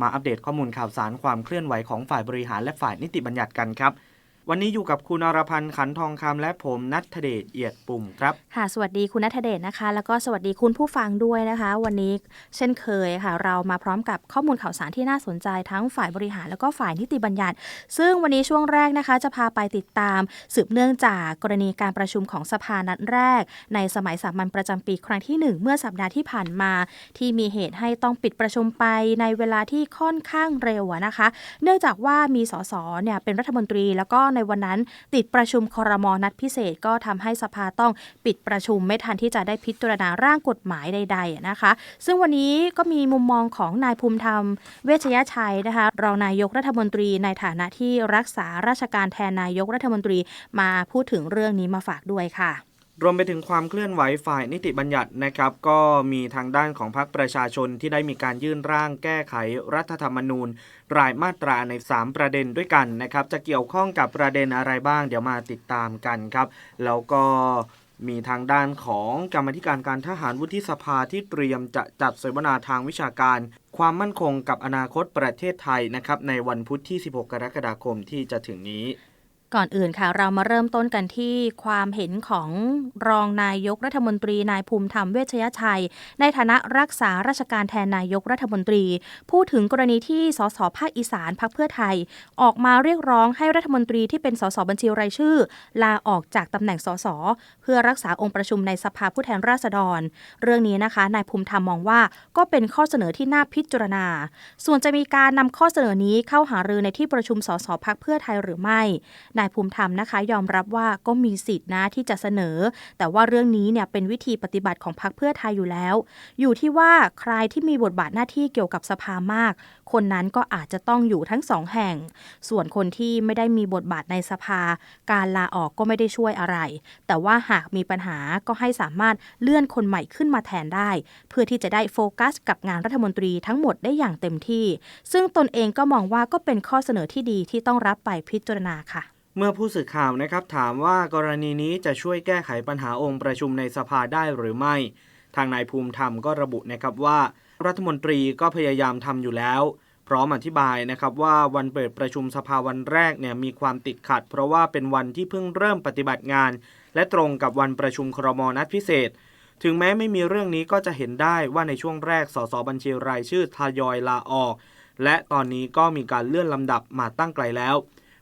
มาอัปเดตข้อมูลข่าวสารความเคลื่อนไหวของฝ่ายบริหารและฝ่ายนิติบัญญัติกันครับ วันนี้อยู่กับคุณอรพันธ์ขันทองคำและผมนัทเดชเอียดปุ่มครับค่ะสวัสดีคุณนัทเดชนะคะ แล้วก็สวัสดีคุณผู้ฟังด้วยนะคะ วันนี้เช่นเคยค่ะ เรามาพร้อมกับข้อมูลข่าวสารที่น่าสนใจทั้งฝ่ายบริหารแล้วก็ฝ่ายนิติบัญญัติ ซึ่งวันนี้ช่วงแรกนะคะ จะพาไปติดตาม สืบเนื่องจากกรณีการประชุมของสภานัดแรก ในสมัยสามัญประจำปีครั้งที่หนึ่งเมื่อสัปดาห์ที่ผ่านมา ที่มีเหตุให้ต้องปิดประชุมไปในเวลาที่ค่อนข้างเร็วนะคะ เนื่องจากว่ามีสสเนี่ยเป็นรัฐมนตรีแล้วก็ในวันนั้น ติดประชุมคอรมอนัดพิเศษก็ทำให้สภาต้องปิดประชุมไม่ทันที่จะได้พิจารณาร่างกฎหมายใด ๆนะคะ ซึ่งวันนี้ก็มีมุมมองของนายภูมิธรรม เวชยชัยนะคะรองนายกรัฐมนตรีในฐานะที่รักษาราชการแทนนายกรัฐมนตรีมาพูดถึงเรื่องนี้มาฝากด้วยค่ะ รวมไปถึงความเคลื่อนไหวฝ่ายนิติบัญญัตินะครับ ก็มีทางด้านของพรรคประชาชนที่ได้มีการยื่นร่างแก้ไขรัฐธรรมนูญ รายมาตราใน 3 ประเด็นด้วยกันนะครับ จะเกี่ยวข้องกับประเด็นอะไรบ้าง เดี๋ยวมาติดตามกันครับ แล้วก็มีทางด้านของกรรมธิการการทหารวุฒิสภาที่เตรียมจะจัดเสวนาทางวิชาการ ความมั่นคงกับอนาคตประเทศไทยนะครับในวันพุธที่ 16 กรกฎาคมที่จะถึงนี้ ก่อนอื่นค่ะเรามาเริ่มต้นกันที่ความเห็นของรองนายกรัฐมนตรีนายภูมิธรรมเวชยชัย ในฐานะรักษาราชการแทนนายกรัฐมนตรี พูดถึงกรณีที่สสภาคอีสานพักเพื่อไทย ออกมาเรียกร้องให้รัฐมนตรีที่เป็นสสบัญชีรายชื่อ ลาออกจากตำแหน่งสสเพื่อรักษาองค์ประชุมในสภาผู้แทนราษฎร เรื่องนี้นะคะนายภูมิธรรมมองว่าก็เป็นข้อเสนอที่น่าพิจารณา ส่วนจะมีการนำข้อเสนอนี้เข้าหารือในที่ประชุมสสพักเพื่อไทยหรือไม่นายภูมิธรรมนะคะ ยอมรับว่าก็มีสิทธินะที่จะเสนอ แต่ว่าเรื่องนี้เนี่ยเป็นวิธีปฏิบัติของพรรคเพื่อไทยอยู่แล้ว อยู่ที่ว่าใครที่มีบทบาทหน้าที่เกี่ยวกับสภามาก คนนั้นก็อาจจะต้องอยู่ทั้งสองแห่ง ส่วนคนที่ไม่ได้มีบทบาทในสภา การลาออกก็ไม่ได้ช่วยอะไร แต่ว่าหากมีปัญหาก็ให้สามารถเลื่อนคนใหม่ขึ้นมาแทนได้ เพื่อที่จะได้โฟกัส กับงานรัฐมนตรีทั้งหมดได้อย่างเต็มที่ ซึ่งตนเองก็มองว่าก็เป็นข้อเสนอที่ดีที่ต้องรับไปพิจารณาค่ะ เมื่อผู้สื่อข่าวนะครับถามว่ากรณีนี้จะช่วยแก้ไขปัญหาองค์ประชุมในสภาได้หรือไม่ ทางนายภูมิธรรมก็ระบุนะครับว่า รัฐมนตรีก็พยายามทำอยู่แล้ว พร้อมอธิบายนะครับว่าวันเปิดประชุมสภาวันแรกเนี่ยมีความติดขัด เพราะว่าเป็นวันที่เพิ่งเริ่มปฏิบัติงาน และตรงกับวันประชุมครมนัดพิเศษ ถึงแม้ไม่มีเรื่องนี้ก็จะเห็นได้ว่าในช่วงแรกสสบัญชีรายชื่อทยอยลาออก และตอนนี้ก็มีการเลื่อนลำดับมาตั้งไกลแล้ว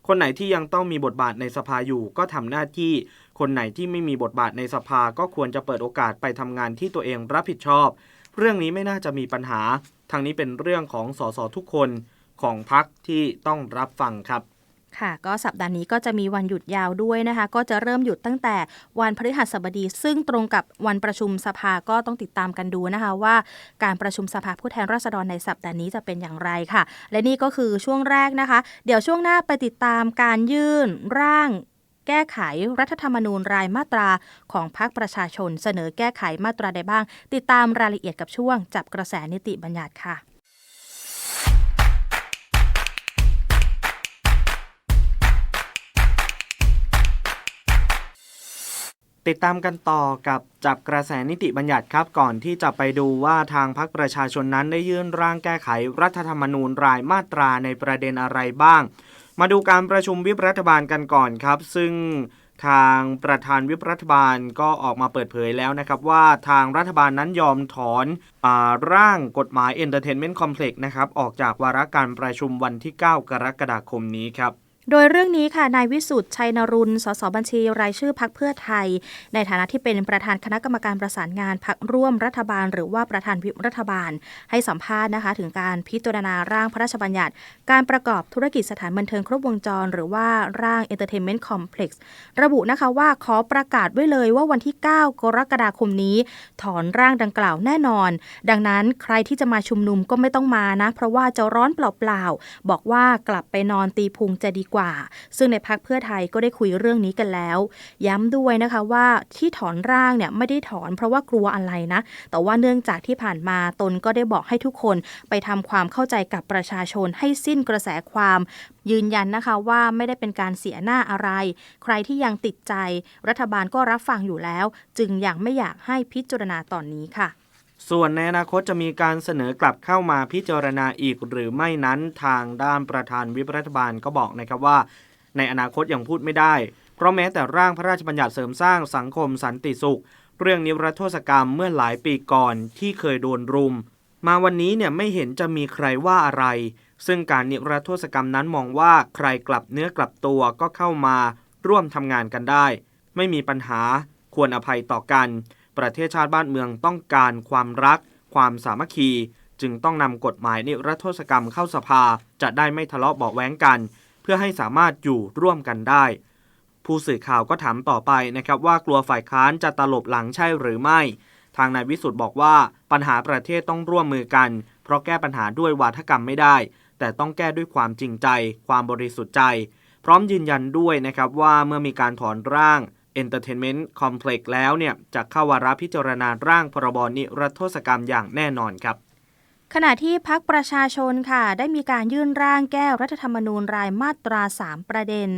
คนไหนที่ยังต้องมีบทบาทในสภาอยู่ก็ทำหน้าที่ คนไหนที่ไม่มีบทบาทในสภาก็ควรจะเปิดโอกาสไปทำงานที่ตัวเองรับผิดชอบ เรื่องนี้ไม่น่าจะมีปัญหาทางนี้เป็นเรื่องของสสทุกคนของพักที่ต้องรับฟังครับ ค่ะ ก็สัปดาห์นี้ก็จะมีวันหยุดยาวด้วยนะคะ ก็จะเริ่มหยุดตั้งแต่วันพฤหัสบดี ซึ่งตรงกับวันประชุมสภาก็ต้องติดตามกันดูนะคะ ว่าการประชุมสภาผู้แทนราษฎรในสัปดาห์นี้จะเป็นอย่างไรค่ะ และนี่ก็คือช่วงแรกนะคะ เดี๋ยวช่วงหน้าไปติดตามการยื่นร่างแก้ไขรัฐธรรมนูญรายมาตราของพรรคประชาชน เสนอแก้ไขมาตราใดบ้าง ติดตามรายละเอียดกับช่วงจับกระแสนิติบัญญัติค่ะ ติดตามกันต่อกับจับกระแสนิติบัญญัติครับก่อนที่จะไปดูว่าทางพรรคประชาชนนั้นได้ยื่นร่างแก้ไขรัฐธรรมนูญรายมาตราในประเด็นอะไรบ้าง มาดูการประชุมวิปรัฐบาลกันก่อนครับ ซึ่งทางประธานวิปรัฐบาลก็ออกมาเปิดเผยแล้วนะครับ ว่าทางรัฐบาลนั้นยอมถอนอาร่างกฎหมาย Entertainment Complex นะครับออกจากวาระการประชุมวันที่ 9 กรกฎาคมนี้ครับ โดยเรื่องนี้ค่ะ นายวิสุทธ์ชัยนรุณสสบัญชีรายชื่อพักเพื่อไทย ในฐานะที่เป็นประธานคณะกรรมการประสานงานพักร่วมรัฐบาล หรือว่าประธานวิปรัฐบาล ให้สัมภาษณ์นะคะ ถึงการพิจารณาร่างพระราชบัญญัติ การประกอบธุรกิจสถานบันเทิงครบวงจร หรือว่าร่าง Entertainment Complex ระบุนะคะว่าขอประกาศไว้เลยว่าวันที่ 9 กรกฎาคมนี้ ถอนร่างดังกล่าวแน่นอน ดังนั้นใครที่จะมาชุมนุมก็ไม่ต้องมานะ เพราะว่าจะร้อนเปล่าๆบอกว่ากลับไปนอนตีพุงจะดีกว่า ซึ่งในพักเพื่อไทยก็ได้คุยเรื่องนี้กันแล้ว ย้ำด้วยนะคะว่าที่ถอนร่างเนี่ยไม่ได้ถอนเพราะว่ากลัวอะไรนะ แต่ว่าเนื่องจากที่ผ่านมาตนก็ได้บอกให้ทุกคนไปทำความเข้าใจกับประชาชนให้สิ้นกระแสความยืนยันนะคะว่าไม่ได้เป็นการเสียหน้าอะไร ใครที่ยังติดใจ รัฐบาลก็รับฟังอยู่แล้ว จึงยังไม่อยากให้พิจารณาตอนนี้ค่ะ ส่วนในอนาคตจะมีการเสนอกลับเข้ามาพิจารณาอีกหรือไม่นั้นทางด้านประธานวิปรัฐบาลก็บอกนะครับว่า ในอนาคตยังพูดไม่ได้ เพราะแม้แต่ร่างพระราชบัญญัติเสริมสร้างสังคมสันติสุข เรื่องนิรโทษกรรมเมื่อหลายปีก่อนที่เคยโดนรุม มาวันนี้เนี่ยไม่เห็นจะมีใครว่าอะไร ซึ่งการนิรโทษกรรมนั้นมองว่าใครกลับเนื้อกลับตัวก็เข้ามาร่วมทำงานกันได้ ไม่มีปัญหาควรอภัยต่อกัน ประเทศชาติบ้านเมืองต้องการความรัก ความสามัคคี จึงต้องนำกฎหมายนิรโทษกรรมเข้าสภา จะได้ไม่ทะเลาะเบาแว้งกัน เพื่อให้สามารถอยู่ร่วมกันได้ ผู้สื่อข่าวก็ถามต่อไปนะครับว่ากลัวฝ่ายค้านจะตลบหลังใช่หรือไม่ ทางนายวิสุทธ์บอกว่าปัญหาประเทศต้องร่วมมือกัน เพราะแก้ปัญหาด้วยวาทกรรมไม่ได้ แต่ต้องแก้ด้วยความจริงใจ ความบริสุทธิ์ใจ พร้อมยืนยันด้วยนะครับว่าเมื่อมีการถอนร่าง Entertainment Complex แล้วเนี่ยจะเข้าวาระพิจารณาร่างพรบนิรโทษกรรมอย่างแน่นอนครับขณะที่พักประชาชนค่ะ ได้มีการยื่นร่างแก้รัฐธรรมนูญรายมาตรา 3 ประเด็น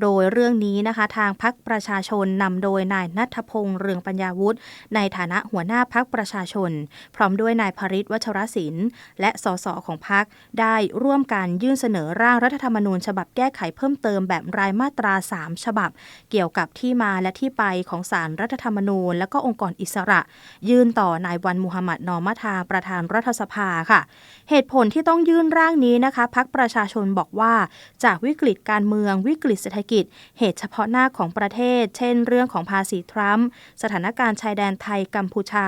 โดยเรื่องนี้นะคะทางพักประชาชนนำโดยนายนัทพงษ์เรืองปัญญาวุฒิในฐานะหัวหน้าพักประชาชน พร้อมด้วยนายภริศวัชรศิลป์และสสของพักได้ร่วมกันยื่นเสนอร่างรัฐธรรมนูญ ฉบับแก้ไขเพิ่มเติมแบบรายมาตรา 3 ฉบับ เกี่ยวกับที่มาและที่ไปของสารรัฐธรรมนูญ และก็องค์กรอิสระ ยื่นต่อนายวันมุฮัมมัดนอมัทาประธานรัฐสภาค่ะ เหตุผลที่ต้องยื่นร่างนี้นะคะพักประชาชนบอกว่า จากวิกฤตการเมืองวิกฤตเศรษฐกิจ เหตุเฉพาะหน้าของประเทศ เช่น เรื่องของภาษีทรัมป์สถานการณ์ชายแดนไทยกัมพูชา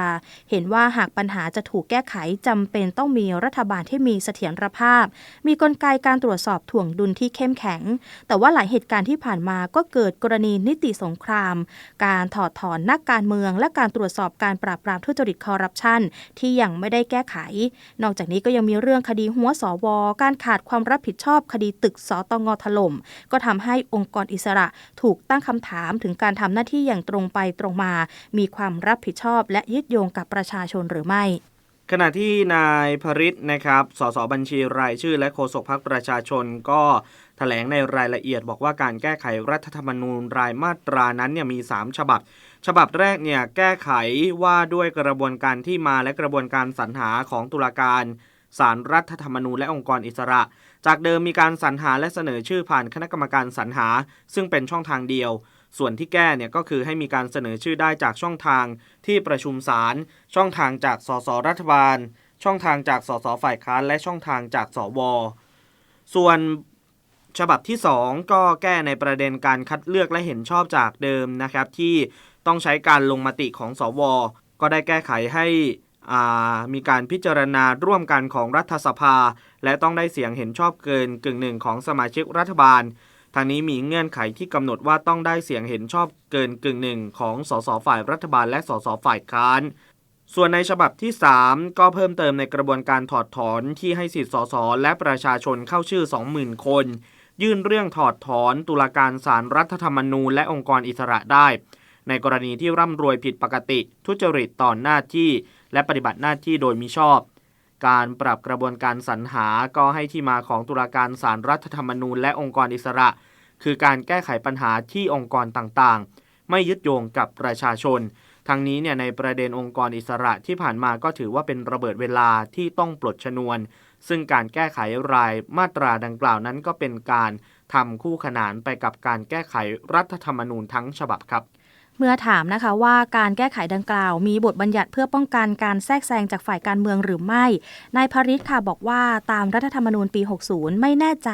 เห็นว่าหากปัญหาจะถูกแก้ไขจำเป็นต้องมีรัฐบาลที่มีเสถียรภาพ มีกลไกการตรวจสอบถ่วงดุลที่เข้มแข็ง แต่ว่าหลายเหตุการณ์ที่ผ่านมาก็เกิดกรณีนิติสงคราม การถอดถอนนักการเมือง และการตรวจสอบการปราบปรามทุจริตคอร์รัปชันที่ยังไม่ได้แก้ไข นอกจากนี้ก็ยังมีเรื่องคดีหัวสว การขาดความรับผิดชอบคดีตึกสตงถล่ม ก็ทำให้องค์กรอิสระ ถูกตั้งคำถามถึงการทำหน้าที่อย่างตรงไปตรงมา มีความรับผิดชอบ และยึดโยงกับประชาชนหรือไม่ขณะที่นายพริษนะครับ สสบัญชีรายชื่อและโฆษกพรรคประชาชนก็แถลงในรายละเอียดบอกว่าการแก้ไขรัฐธรรมนูญรายมาตรานั้นเนี่ยมี 3 ฉบับ ฉบับแรกเนี่ยแก้ไขว่าด้วยกระบวนการที่มาและกระบวนการสรรหาของตุลาการศารรัฐธรรมนูญและองค์กรอิสระ จากเดิมมีการสรรหาและเสนอชื่อผ่านคณะกรรมการสรรหา ซึ่งเป็นช่องทางเดียว ส่วนที่แก้เนี่ยก็คือให้มีการเสนอชื่อได้จากช่องทางที่ประชุมศาลช่องทางจากสสรัฐบาล ช่องทางจากสสฝ่ายค้านและช่องทางจากสว ส่วนฉบับที่ 2 ก็แก้ในประเด็นการคัดเลือกและเห็นชอบจากเดิมนะครับที่ต้องใช้การลงมติของสว ก็ได้แก้ไขให้ มีการพิจารณาร่วมกันของรัฐสภา และต้องได้เสียงเห็นชอบเกินกึ่งหนึ่งของสมาชิกรัฐบาลทางนี้มีเงื่อนไขที่กำหนดว่าต้องได้เสียงเห็นชอบเกินกึ่งหนึ่งของสสฝ่ายรัฐบาลและสสฝ่ายค้าน ส่วนในฉบับที่ 3 ก็เพิ่มเติมในกระบวนการถอดถอนที่ให้สิทธิสสและประชาชนเข้าชื่อ 20,000 คน ยื่นเรื่องถอดถอนตุลาการศาลรรัฐธรรมนูญและองค์กรอิสระได้ ในกรณีที่ร่ำรวยผิดปกติ ทุจริตต่อหน้าที่ และปฏิบัติหน้าที่โดยมิชอบ การปรับกระบวนการสรรหาก็ให้ที่มาของตุลาการศารรัฐธรรมนูญและองค์กรอิสระ คือการแก้ไขปัญหาที่องค์กรต่างๆ ไม่ยึดโยงกับประชาชน ทั้งนี้เนี่ยในประเด็นองค์กรอิสระที่ผ่านมาก็ถือว่าเป็นระเบิดเวลาที่ต้องปลดชนวน ซึ่งการแก้ไขรายมาตราดังกล่าวนั้นก็เป็นการทำคู่ขนานไปกับการแก้ไขรัฐธรรมนูญทั้งฉบับครับ เมื่อถามนะคะว่าการแก้ไขดังกล่าว มีบทบัญญัติเพื่อป้องกันการแทรกแซงจากฝ่ายการเมืองหรือไม่ นายพริศค่ะบอกว่าตามรัฐธรรมนูญปี 60 ไม่แน่ใจ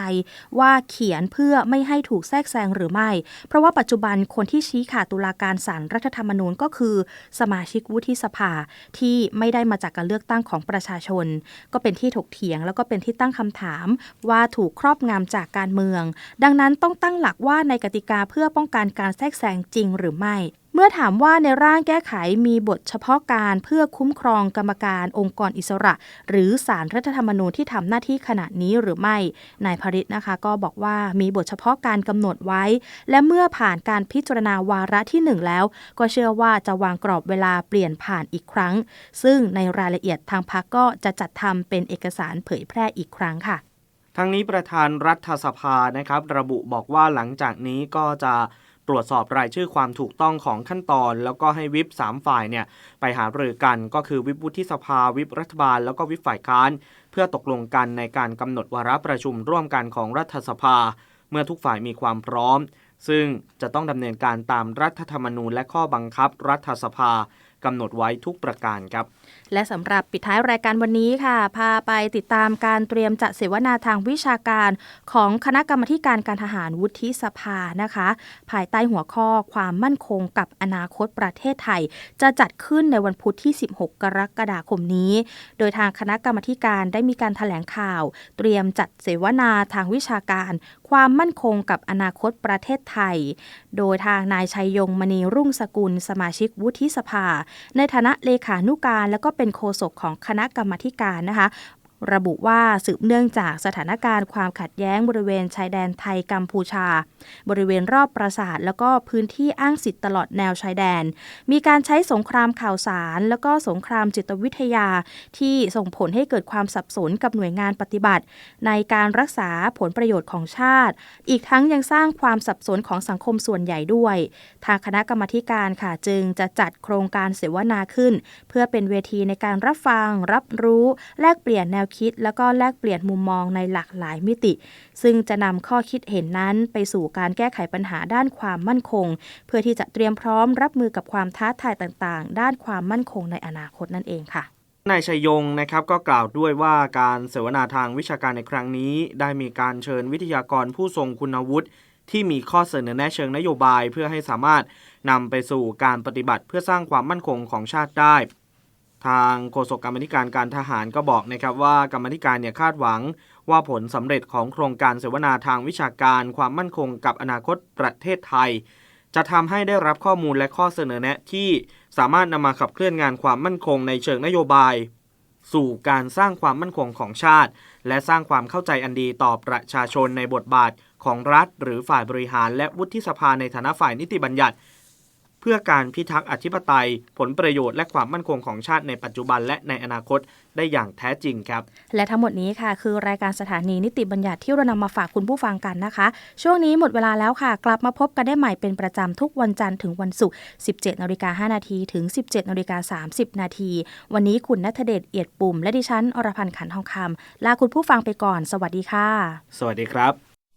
ว่าเขียนเพื่อไม่ให้ถูกแทรกแซงหรือไม่ เพราะว่าปัจจุบันคนที่ชี้ขาดตุลาการศาลรรัฐธรรมนูญก็คือ สมาชิกวุฒิสภาที่ไม่ได้มาจากการเลือกตั้งของประชาชน ก็เป็นที่ถกเถียง แล้วก็เป็นที่ตั้งคำถาม ว่าถูกครอบงำจากการเมือง ดังนั้นต้องตั้งหลักว่าในกติกาเพื่อป้องกันการแทรกแซงจริงหรือไม่ มื่อถามว่าในร่างแก้ไขมีบทเฉพาะการเพื่อคุ้มครองกรรมการองค์กรอิสระ หรือสารรัฐธรรมนูญที่ทำหน้าที่ขณะนี้หรือไม่นายพริตนะคะ ก็บอกว่ามีบทเฉพาะการกำหนดไว้ และเมื่อผ่านการพิจารณาวาระที่หนึ่งแล้ว ก็เชื่อว่าจะวางกรอบเวลาเปลี่ยนผ่านอีกครั้ง ซึ่งในรายละเอียดทางพรรคก็จะจัดทำเป็นเอกสารเผยแพร่อีกครั้งค่ะ ทั้งนี้ประธานรัฐสภานะครับ ระบุบอกว่าหลังจากนี้ก็จะ ตรวจสอบรายชื่อความถูกต้องของขั้นตอน แล้วก็ให้วิป3ฝ่ายเนี่ยไปหารือกันก็คือวิปวุฒิสภาวิปรัฐบาล แล้วก็วิปฝ่ายค้าน เพื่อตกลงกันในการกำหนดวาระประชุมร่วมกันของรัฐสภา เมื่อทุกฝ่ายมีความพร้อม ซึ่งจะต้องดำเนินการตามรัฐธรรมนูญและข้อบังคับรัฐสภา กำหนดไว้ทุกประการครับ และสำหรับปิดท้ายรายการวันนี้ค่ะ พาไปติดตามการเตรียมจัดเสวนาทางวิชาการของคณะกรรมการการทหารวุฒิสภานะคะ ภายใต้หัวข้อความมั่นคงกับอนาคตประเทศไทย จะจัดขึ้นในวันพุธที่ 16 กรกฎาคมนี้ โดยทางคณะกรรมการได้มีการถแถลงข่าว เตรียมจัดเสวนาทางวิชาการ ความมั่นคงกับอนาคตประเทศไทย โดยทางนายชัยยงมณีรุ่งสกุล สมาชิกวุฒิสภา ในฐานะเลขานุการ และก็เป็นโฆษกของคณะกรรมการนะคะ ระบุว่าสืบเนื่องจากสถานการณ์ความขัดแย้งบริเวณชายแดนไทยกัมพูชา บริเวณรอบปราสาทแล้วก็พื้นที่อ้างสิทธิ์ตลอดแนวชายแดน มีการใช้สงครามข่าวสาร แล้วก็สงครามจิตวิทยา ที่ส่งผลให้เกิดความสับสนกับหน่วยงานปฏิบัติ ในการรักษาผลประโยชน์ของชาติ อีกทั้งยังสร้างความสับสนของสังคมส่วนใหญ่ด้วย ทางคณะกรรมการค่ะจึงจะจัดโครงการเสวนาขึ้น เพื่อเป็นเวทีในการรับฟัง รับรู้ แลกเปลี่ยนแนวคิด แล้วก็แลกเปลี่ยนมุมมองในหลากหลายมิติ ซึ่งจะนำข้อคิดเห็นนั้นไปสู่การแก้ไขปัญหาด้านความมั่นคง เพื่อที่จะเตรียมพร้อมรับมือกับความท้าทายต่างๆ ด้านความมั่นคงในอนาคตนั่นเองค่ะนายชัยยงนะครับก็กล่าวด้วยว่าการเสวนาทางวิชาการในครั้งนี้ ได้มีการเชิญวิทยากรผู้ทรงคุณวุฒิที่มีข้อเสนอแนะเชิงนโยบายเพื่อให้สามารถนำไปสู่การปฏิบัติเพื่อสร้างความมั่นคงของชาติได้ ทางโฆษกกรรมธิการการทหารก็บอกนะครับว่ากรรมธิการเนี่ยคาดหวัง ว่าผลสำเร็จของโครงการเสวนาทางวิชาการความมั่นคงกับอนาคตประเทศไทย จะทำให้ได้รับข้อมูลและข้อเสนอแนะที่สามารถนำมาขับเคลื่อนงานความมั่นคงในเชิงนโยบาย สู่การสร้างความมั่นคงของชาติ และสร้างความเข้าใจอันดีต่อประชาชนในบทบาทของรัฐ หรือฝ่ายบริหารและวุฒิสภาในฐานะฝ่ายนิติบัญญัติ เพื่อการพิทักษ์อธิปไตย ผลประโยชน์และความมั่นคงของชาติในปัจจุบันและในอนาคตได้อย่างแท้จริงครับ และทั้งหมดนี้ค่ะ คือรายการสถานีนิติบัญญัติที่เรานำมาฝากคุณผู้ฟังกันนะคะ ช่วงนี้หมดเวลาแล้วค่ะ กลับมาพบกันได้ใหม่เป็นประจำทุกวันจันทร์ถึงวันศุกร์ 17นาฬิกา5นาทีถึง 17นาฬิกา30 นาทีวันนี้คุณนัทเดชเอียดปุ่ม และดิฉันอรพันธ์ขันทองคำลาคุณผู้ฟังไปก่อน สวัสดีค่ะ สวัสดีครับ